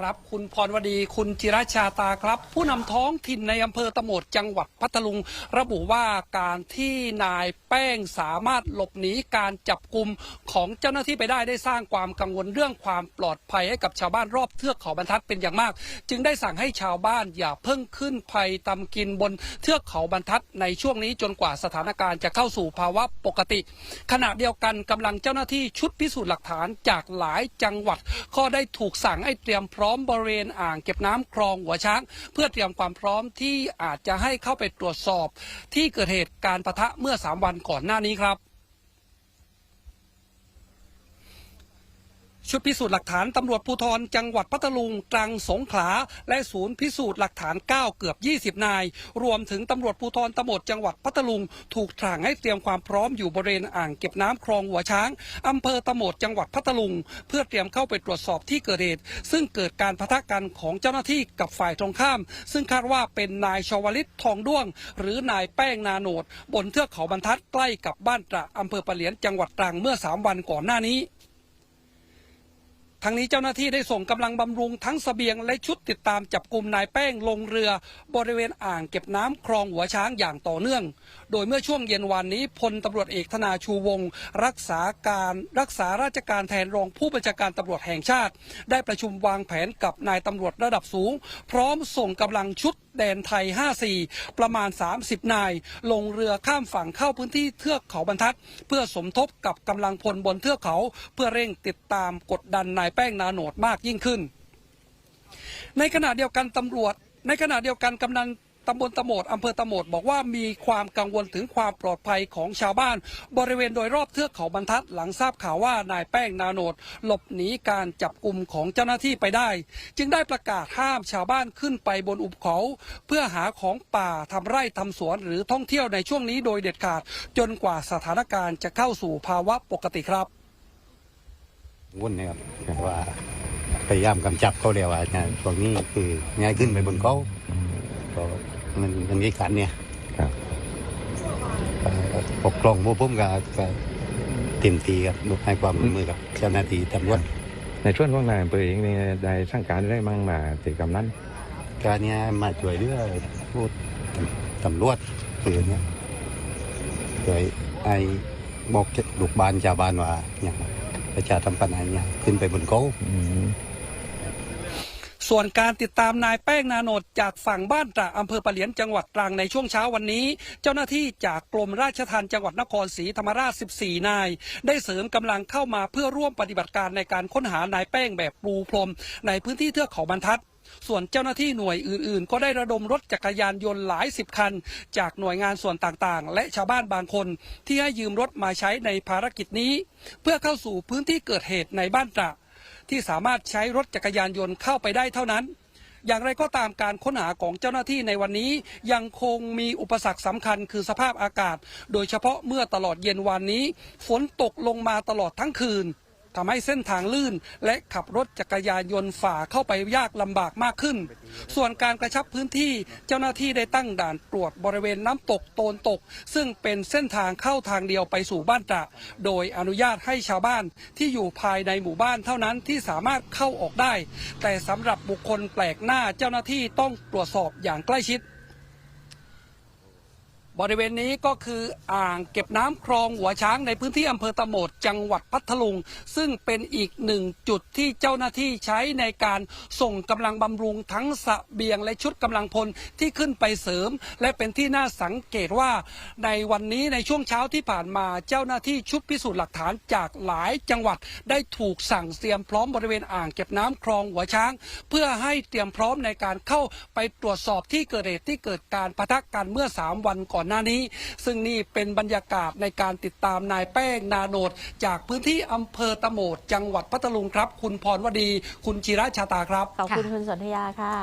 ครับ คุณพรวดี คุณจิรชาตาครับ ผู้นำท้องถิ่นในอำเภอตะโหมดจังหวัดพัทลุง ระบุว่าการที่นายแป้งสามารถหลบหนีการจับกลุ่มของเจ้าหน้าที่ไปได้ได้สร้างความกังวลเรื่องความปลอดภัยให้กับชาวบ้านรอบเทือกเขาบรรทัดเป็นอย่างมาก จึงได้สั่งให้ชาวบ้านอย่าเพิ่งขึ้นภัยตำกินบนเทือกเขาบรรทัดในช่วงนี้จนกว่าสถานการณ์จะเข้าสู่ภาวะปกติ ขณะเดียวกันกำลังเจ้าหน้าที่ชุดพิสูจน์หลักฐานจากหลายจังหวัดก็ได้ถูกสั่งให้เตรียมพร้อมอมบริเวณอ่างเก็บน้ำคลองหัวช้าง เพื่อเตรียมความพร้อมที่อาจจะให้เข้าไปตรวจสอบ ที่เกิดเหตุการณ์ปะทะเมื่อ 3 วันก่อนหน้านี้ครับ ชุดพิสูจน์หลักฐานตำรวจภูธรจังหวัดพัทลุงตรังสงขลาและศูนย์พิสูจน์หลักฐาน 9 เกือบ 20 นาย รวมถึงตำรวจภูธรตำรวจจังหวัดพัทลุง ถูกสั่งให้เตรียมความพร้อมอยู่บริเวณอ่างเก็บน้ำคลองหัวช้างอำเภอตะโหมดจังหวัดพัทลุง เพื่อเตรียมเข้าไปตรวจสอบที่เกิดเหตุซึ่งเกิดการพะทะกันของเจ้าหน้าที่กับฝ่ายตรงข้าม ซึ่งคาดว่าเป็นนายชวลิตทองด้วง หรือนายแป้งนาโนด บนเทือกเขาบรรทัดใกล้กับบ้านตระอำเภอปะเหลียนจังหวัดตรังเมื่อสามวันก่อนหน้านี้ ทั้งนี้เจ้าหน้าที่ได้ส่งกำลังบำรุงทั้งเสบียงและชุดติดตามจับกลุ่มนายแป้งลงเรือ บริเวณอ่างเก็บน้ำคลองหัวช้างอย่างต่อเนื่อง โดยเมื่อช่วงเย็นวันนี้พลตำรวจเอกธนาชูวงศ์รักษาการรักษาราชการแทนรองผู้บัญชาการตำรวจแห่งชาติ ได้ประชุมวางแผนกับนายตำรวจระดับสูง พร้อมส่งกำลังชุดแดนไทย 54 ประมาณ 30 นาย ลงเรือข้ามฝั่งเข้าพื้นที่เทือกเขาบรรทัด เพื่อสมทบกับกำลังพลบนเทือกเขา เพื่อเร่งติดตามกดดันนายแป้งนาโนดมากยิ่งขึ้น ในขณะเดียวกันตำรวจ ในขณะเดียวกันกำนัน ตำบลตะโมดอำเภอตะโมดบอกว่ามีความกังวลถึงความปลอดภัยของชาวบ้าน บริเวณโดยรอบเทือกเขาบรรทัดหลังทราบข่าวว่านายแป้งนาโนดหลบหนีการจับกลุ่มของเจ้าหน้าที่ไปได้ จึงได้ประกาศห้ามชาวบ้านขึ้นไปบนอุบเขา เพื่อหาของป่าทำไร่ทำสวนหรือท่องเที่ยวในช่วงนี้โดยเด็ดขาด จนกว่าสถานการณ์จะเข้าสู่ภาวะปกติครับวุ่นนะครับแต่ว่าพยายามกำจับเขาเรียกว่าเนี่ยพวกนี้คือง่ายขึ้นไปบนเขา ก็มันมันมีกันเนี่ยครับเอ่อปกครองพวกผมก็ก็เต็มทีครับให้ความร่วมมือกับเจ้าหน้าที่ตำรวจในช่วงของนายอำเภอเองเนี่ยได้สั่งการได้มั่งมาติดกำนั้นการเนี้ยมาช่วยเหลือพูดตำรวจปืนเนี่ยช่วยไอ้บอกลูกบ้านชาวบ้านว่าเนี่ยประชาสัมพันธ์อะไรเนี่ยขึ้นไปบนเขาอืม ส่วนการติดตามนายแป้งนาโนดจากฝั่งบ้านตระอำเภอปะเหลียนจังหวัดตรังในช่วงเช้าวันนี้ เจ้าหน้าที่จากกรมราชทัณฑ์จังหวัดนครศรีธรรมราช 14 นาย ได้เสริมกำลังเข้ามาเพื่อร่วมปฏิบัติการในการค้นหานายแป้งแบบปูพรม ในพื้นที่เทือกเขาบรรทัดส่วนเจ้าหน้าที่หน่วยอื่นๆ ก็ได้ระดมรถจักรยานยนต์หลายสิบคัน จากหน่วยงานส่วนต่างๆ และชาวบ้านบางคน ที่ให้ยืมรถมาใช้ในภารกิจนี้ เพื่อเข้าสู่พื้นที่เกิดเหตุในบ้านตระ ที่สามารถใช้รถจักรยานยนต์เข้าไปได้เท่านั้น อย่างไรก็ตามการค้นหาของเจ้าหน้าที่ในวันนี้ยังคงมีอุปสรรคสำคัญคือสภาพอากาศ โดยเฉพาะเมื่อตลอดเย็นวันนี้ ฝนตกลงมาตลอดทั้งคืน ทำให้เส้นทางลื่น และขับรถจักรยานยนต์ฝ่าเข้าไปยากลำบากมากขึ้น ส่วนการกระชับพื้นที่เจ้าหน้าที่ได้ตั้งด่านตรวจบริเวณน้ำตกโตนตก ซึ่งเป็นเส้นทางเข้าทางเดียวไปสู่บ้านตระโดยอนุญาตให้ชาวบ้านที่อยู่ภายในหมู่บ้านเท่านั้นที่สามารถเข้าออกได้ แต่สำหรับบุคคลแปลกหน้าเจ้าหน้าที่ต้องตรวจสอบอย่างใกล้ชิด บริเวณนี้ก็คืออ่างเก็บน้ำคลองหัวช้างในพื้นที่อำเภอตะโหมดจังหวัดพัทลุง ซึ่งเป็นอีกหนึ่งจุดที่เจ้าหน้าที่ใช้ในการส่งกำลังบำรุงทั้งสะเบียงและชุดกำลังพลที่ขึ้นไปเสริม และเป็นที่น่าสังเกตว่า ในวันนี้ในช่วงเช้าที่ผ่านมาเจ้าหน้าที่ชุดพิสูจน์หลักฐานจากหลายจังหวัดได้ถูกสั่งเตรียมพร้อมบริเวณอ่างเก็บน้ำคลองหัวช้าง เพื่อให้เตรียมพร้อมในการเข้าไปตรวจสอบที่เกิดเหตุที่เกิดการปะทะกันเมื่อ 3 วันก่อนหน้านี้ ซึ่งนี่เป็นบรรยากาศในการติดตามนายแป้งนาโนด จากพื้นที่อำเภอตะโหมด จังหวัดพัทลุงครับ คุณพรวดี คุณจิระชาตาครับ ขอบคุณคุณสนธยาค่ะ